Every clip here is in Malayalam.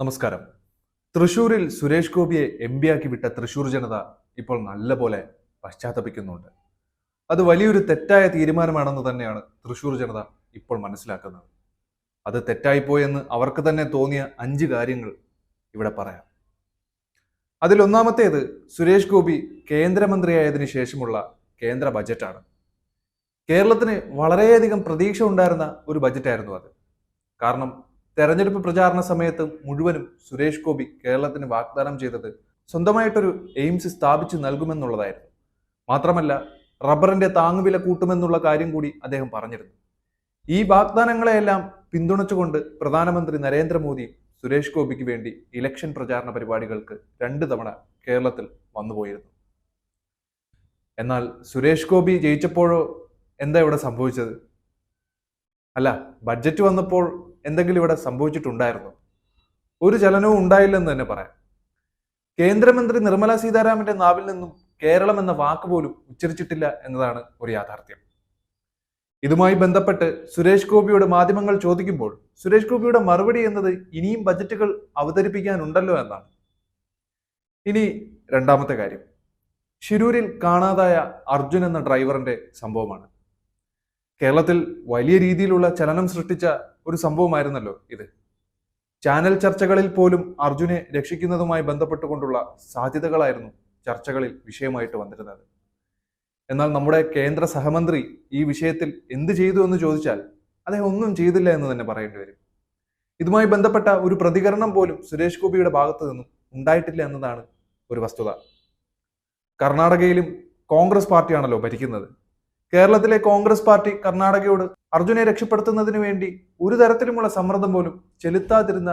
നമസ്കാരം. തൃശൂരിൽ സുരേഷ് ഗോപിയെ എം പി ആക്കി വിട്ട തൃശൂർ ജനത ഇപ്പോൾ നല്ലപോലെ പശ്ചാത്തപിക്കുന്നുണ്ട്. അത് വലിയൊരു തെറ്റായ തീരുമാനമാണെന്ന് തന്നെയാണ് തൃശൂർ ജനത ഇപ്പോൾ മനസ്സിലാക്കുന്നത്. അത് തെറ്റായിപ്പോയെന്ന് അവർക്ക് തന്നെ തോന്നിയ അഞ്ച് കാര്യങ്ങൾ ഇവിടെ പറയാം. അതിലൊന്നാമത്തേത് സുരേഷ് ഗോപി കേന്ദ്രമന്ത്രിയായതിനു ശേഷമുള്ള കേന്ദ്ര ബജറ്റാണ്. കേരളത്തിന് വളരെയധികം പ്രതീക്ഷ ഉണ്ടായിരുന്ന ഒരു ബജറ്റായിരുന്നു അത്. കാരണം തെരഞ്ഞെടുപ്പ് പ്രചാരണ സമയത്ത് മുഴുവനും സുരേഷ് ഗോപി കേരളത്തിന് വാഗ്ദാനം ചെയ്തത് സ്വന്തമായിട്ടൊരു എയിംസ് സ്ഥാപിച്ചു നൽകുമെന്നുള്ളതായിരുന്നു. മാത്രമല്ല റബ്ബറിന്റെ താങ്ങുവില കൂട്ടുമെന്നുള്ള കാര്യം കൂടി അദ്ദേഹം പറഞ്ഞിരുന്നു. ഈ വാഗ്ദാനങ്ങളെയെല്ലാം പിന്തുണച്ചുകൊണ്ട് പ്രധാനമന്ത്രി നരേന്ദ്രമോദി സുരേഷ് ഗോപിക്ക് വേണ്ടി ഇലക്ഷൻ പ്രചാരണ പരിപാടികൾക്ക് രണ്ട് തവണ കേരളത്തിൽ വന്നുപോയിരുന്നു എന്നാൽ സുരേഷ് ഗോപി ജയിച്ചപ്പോഴോ എന്താ ഇവിടെ സംഭവിച്ചത്? അല്ല ബഡ്ജറ്റ് വന്നപ്പോൾ എന്തെങ്കിലും ഇവിടെ സംഭവിച്ചിട്ടുണ്ടായിരുന്നു? ഒരു ചലനവും ഉണ്ടായില്ലെന്ന് തന്നെ പറയാം. കേന്ദ്രമന്ത്രി നിർമ്മല സീതാരാമന്റെ നാവിൽ നിന്നും കേരളം എന്ന വാക്ക് പോലും ഉച്ചരിച്ചിട്ടില്ല എന്നതാണ് ഒരു യാഥാർത്ഥ്യം. ഇതുമായി ബന്ധപ്പെട്ട് സുരേഷ് ഗോപിയോട് മാധ്യമങ്ങൾ ചോദിക്കുമ്പോൾ സുരേഷ് ഗോപിയുടെ മറുപടി എന്നത് ഇനിയും ബജറ്റുകൾ അവതരിപ്പിക്കാനുണ്ടല്ലോ എന്നാണ്. ഇനി രണ്ടാമത്തെ കാര്യം. ഷിരൂരിൽ കാണാതായ അർജുൻ എന്ന ഡ്രൈവറിന്റെ സംഭവമാണ്. കേരളത്തിൽ വലിയ രീതിയിലുള്ള ചലനം സൃഷ്ടിച്ച ഒരു സംഭവമായിരുന്നല്ലോ ഇത്. ചാനൽ ചർച്ചകളിൽ പോലും അർജുനെ രക്ഷിക്കുന്നതുമായി ബന്ധപ്പെട്ടുകൊണ്ടുള്ള സാധ്യതകളായിരുന്നു ചർച്ചകളിൽ വിഷയമായിട്ട് വന്നിരുന്നത്. എന്നാൽ നമ്മുടെ കേന്ദ്ര സഹമന്ത്രി ഈ വിഷയത്തിൽ എന്ത് ചെയ്തു എന്ന് ചോദിച്ചാൽ അദ്ദേഹം ഒന്നും ചെയ്തില്ല എന്ന് തന്നെ പറയേണ്ടി വരും. ഇതുമായി ബന്ധപ്പെട്ട ഒരു പ്രതികരണം പോലും സുരേഷ് ഗോപിയുടെ ഭാഗത്തു നിന്നും ഉണ്ടായിട്ടില്ല എന്നതാണ് ഒരു വസ്തുത. കർണാടകയിലും കോൺഗ്രസ് പാർട്ടിയാണല്ലോ ഭരിക്കുന്നത്. കേരളത്തിലെ കോൺഗ്രസ് പാർട്ടി കർണാടകയോട് അർജുനെ രക്ഷപ്പെടുത്തുന്നതിന് വേണ്ടി ഒരു തരത്തിലുമുള്ള സമ്മർദ്ദം പോലും ചെലുത്താതിരുന്ന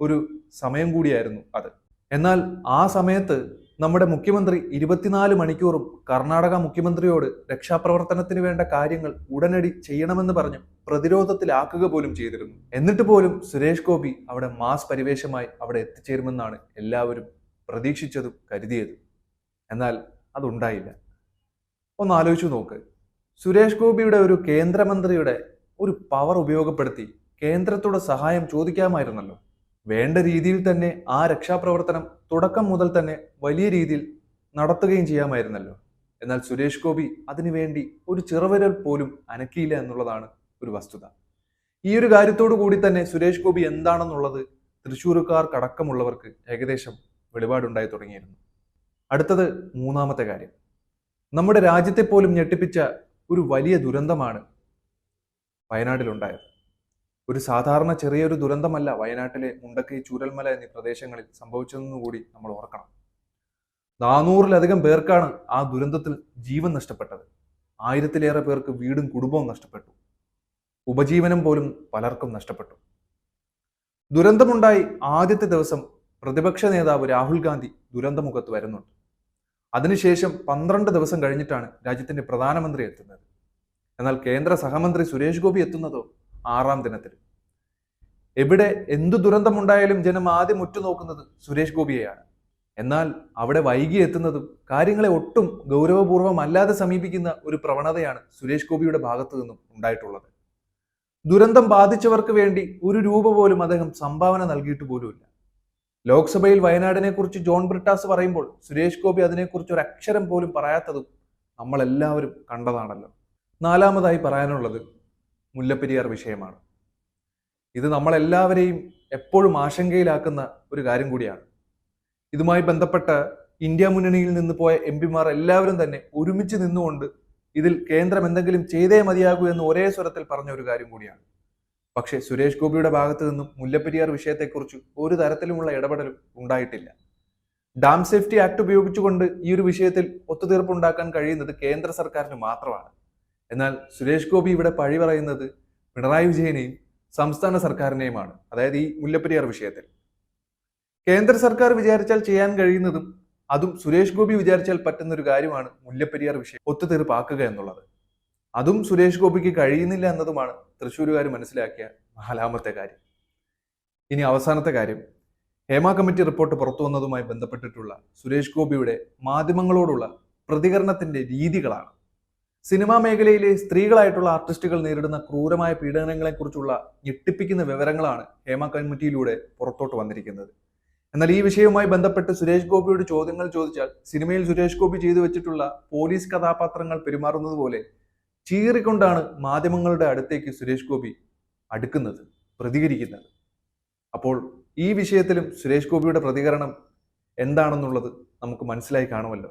ഒരു സമയം കൂടിയായിരുന്നു അത്. എന്നാൽ ആ സമയത്ത് നമ്മുടെ മുഖ്യമന്ത്രി ഇരുപത്തിനാല് മണിക്കൂറും കർണാടക മുഖ്യമന്ത്രിയോട് രക്ഷാപ്രവർത്തനത്തിന് വേണ്ട കാര്യങ്ങൾ ഉടനടി ചെയ്യണമെന്ന് പറഞ്ഞ് പ്രതിരോധത്തിലാക്കുക പോലും ചെയ്തിരുന്നു. എന്നിട്ട് പോലും സുരേഷ് ഗോപി അവിടെ മാസ് പരിവേഷമായി അവിടെ എത്തിച്ചേരുമെന്നാണ് എല്ലാവരും പ്രതീക്ഷിച്ചതും കരുതിയതും. എന്നാൽ അതുണ്ടായില്ല. ഒന്ന് ആലോചിച്ചു നോക്ക്. സുരേഷ് ഗോപിയുടെ ഒരു കേന്ദ്രമന്ത്രിയുടെ ഒരു പവർ ഉപയോഗപ്പെടുത്തി കേന്ദ്രത്തോട് സഹായം ചോദിക്കാമായിരുന്നല്ലോ. വേണ്ട രീതിയിൽ തന്നെ ആ രക്ഷാപ്രവർത്തനം തുടക്കം മുതൽ തന്നെ വലിയ രീതിയിൽ നടത്തുകയും ചെയ്യാമായിരുന്നല്ലോ. എന്നാൽ സുരേഷ് ഗോപി അതിനുവേണ്ടി ഒരു ചെറുവിരൽ പോലും അനക്കിയില്ല എന്നുള്ളതാണ് ഒരു വസ്തുത. ഈ ഒരു കാര്യത്തോടു കൂടി തന്നെ സുരേഷ് ഗോപി എന്താണെന്നുള്ളത് തൃശ്ശൂരുകാർക്കടക്കമുള്ളവർക്ക് ഏകദേശം വെളിപാടുണ്ടായി തുടങ്ങിയിരുന്നു. അടുത്തത് മൂന്നാമത്തെ കാര്യം. നമ്മുടെ രാജ്യത്തെ പോലും ഞെട്ടിപ്പിച്ച ഒരു വലിയ ദുരന്തമാണ് വയനാട്ടിലുണ്ടായത്. ഒരു സാധാരണ ചെറിയൊരു ദുരന്തമല്ല വയനാട്ടിലെ മുണ്ടക്കൈ ചൂരൽമല എന്നീ പ്രദേശങ്ങളിൽ സംഭവിച്ചതെന്നുകൂടി നമ്മൾ ഓർക്കണം. നാനൂറിലധികം പേർക്കാണ് ആ ദുരന്തത്തിൽ ജീവൻ നഷ്ടപ്പെട്ടത്. ആയിരത്തിലേറെ പേർക്ക് വീടും കുടുംബവും നഷ്ടപ്പെട്ടു. ഉപജീവനം പോലും പലർക്കും നഷ്ടപ്പെട്ടു. ദുരന്തമുണ്ടായി ആദ്യത്തെ ദിവസം പ്രതിപക്ഷ നേതാവ് രാഹുൽ ഗാന്ധി ദുരന്തമുഖത്ത് വരുന്നുണ്ട്. അതിനുശേഷം പന്ത്രണ്ട് ദിവസം കഴിഞ്ഞിട്ടാണ് രാജ്യത്തിന്റെ പ്രധാനമന്ത്രി എത്തുന്നത്. എന്നാൽ കേന്ദ്ര സഹമന്ത്രി സുരേഷ് ഗോപി എത്തുന്നതോ? ആറാം ദിനത്തിൽ. എവിടെ എന്തു ദുരന്തമുണ്ടായാലും ജനം ആദ്യം ഉറ്റുനോക്കുന്നത് സുരേഷ് ഗോപിയെയാണ്. എന്നാൽ അവിടെ വൈകി എത്തുന്നതും കാര്യങ്ങളെ ഒട്ടും ഗൗരവപൂർവം അല്ലാതെ സമീപിക്കുന്ന ഒരു പ്രവണതയാണ് സുരേഷ് ഗോപിയുടെ ഭാഗത്തു നിന്നും ഉണ്ടായിട്ടുള്ളത്. ദുരന്തം ബാധിച്ചവർക്ക് വേണ്ടി ഒരു രൂപ പോലും അദ്ദേഹം സംഭാവന നൽകിയിട്ട് പോലുമില്ല. ലോക്സഭയിൽ വയനാടിനെ കുറിച്ച് ജോൺ ബ്രിട്ടാസ് പറയുമ്പോൾ സുരേഷ് ഗോപി അതിനെക്കുറിച്ച് ഒരു അക്ഷരം പോലും പറയാത്തതും നമ്മളെല്ലാവരും കണ്ടതാണല്ലോ. നാലാമതായി പറയാനുള്ളത് മുല്ലപ്പെരിയാർ വിഷയമാണ്. ഇത് നമ്മളെല്ലാവരെയും എപ്പോഴും ആശങ്കയിലാക്കുന്ന ഒരു കാര്യം കൂടിയാണ്. ഇതുമായി ബന്ധപ്പെട്ട ഇന്ത്യ മുന്നണിയിൽ നിന്ന് പോയ എം പിമാർ എല്ലാവരും തന്നെ ഒരുമിച്ച് നിന്നുകൊണ്ട് ഇതിൽ കേന്ദ്രം എന്തെങ്കിലും ചെയ്തേ മതിയാകൂ എന്ന് ഒരേ സ്വരത്തിൽ പറഞ്ഞ ഒരു കാര്യം കൂടിയാണ്. പക്ഷേ സുരേഷ് ഗോപിയുടെ ഭാഗത്തു നിന്നും മുല്ലപ്പെരിയാർ വിഷയത്തെക്കുറിച്ച് ഒരു തരത്തിലുമുള്ള ഇടപെടലും ഉണ്ടായിട്ടില്ല. ഡാം സേഫ്റ്റി ആക്ട് ഉപയോഗിച്ചുകൊണ്ട് ഈ ഒരു വിഷയത്തിൽ ഒത്തുതീർപ്പുണ്ടാക്കാൻ കഴിയുന്നത് കേന്ദ്ര സർക്കാരിന് മാത്രമാണ്. എന്നാൽ സുരേഷ് ഗോപി ഇവിടെ പഴി പറയുന്നത് പിണറായി വിജയനെയും സംസ്ഥാന സർക്കാരിനെയുമാണ്. അതായത് ഈ മുല്ലപ്പെരിയാർ വിഷയത്തിൽ. കേന്ദ്ര സർക്കാർ വിചാരിച്ചാൽ ചെയ്യാൻ കഴിയുന്നതും അതും സുരേഷ് ഗോപി വിചാരിച്ചാൽ പറ്റുന്ന ഒരു കാര്യമാണ് മുല്ലപ്പെരിയാർ വിഷയം ഒത്തുതീർപ്പാക്കുക എന്നുള്ളത്. അതും സുരേഷ് ഗോപിക്ക് കഴിയുന്നില്ല എന്നതുമാണ് തൃശ്ശൂരുകാർ മനസ്സിലാക്കിയ നാലാമത്തെ കാര്യം. ഇനി അവസാനത്തെ കാര്യം. ഹേമ കമ്മിറ്റി റിപ്പോർട്ട് പുറത്തു വന്നതുമായി ബന്ധപ്പെട്ടിട്ടുള്ള സുരേഷ് ഗോപിയുടെ മാധ്യമങ്ങളോടുള്ള പ്രതികരണത്തിന്റെ രീതികളാണ്. സിനിമാ മേഖലയിലെ സ്ത്രീകളായിട്ടുള്ള ആർട്ടിസ്റ്റുകൾ നേരിടുന്ന ക്രൂരമായ പീഡനങ്ങളെക്കുറിച്ചുള്ള ഞെട്ടിപ്പിക്കുന്ന വിവരങ്ങളാണ് ഹേമ കമ്മിറ്റിയിലൂടെ പുറത്തോട്ട് വന്നിരിക്കുന്നത്. എന്നാൽ ഈ വിഷയവുമായി ബന്ധപ്പെട്ട് സുരേഷ് ഗോപിയോട് ചോദ്യങ്ങൾ ചോദിച്ചാൽ സിനിമയിൽ സുരേഷ് ഗോപി ചെയ്തു വെച്ചിട്ടുള്ള പോലീസ് കഥാപാത്രങ്ങൾ പെരുമാറുന്നത് പോലെ ചീറിക്കൊണ്ടാണ് മാധ്യമങ്ങളുടെ അടുത്തേക്ക് സുരേഷ് ഗോപി അടുക്കുന്നത് പ്രതികരിക്കുന്നത്. അപ്പോൾ ഈ വിഷയത്തിലും സുരേഷ് ഗോപിയുടെ പ്രതികരണം എന്താണെന്നുള്ളത് നമുക്ക് മനസ്സിലായി കാണുമല്ലോ.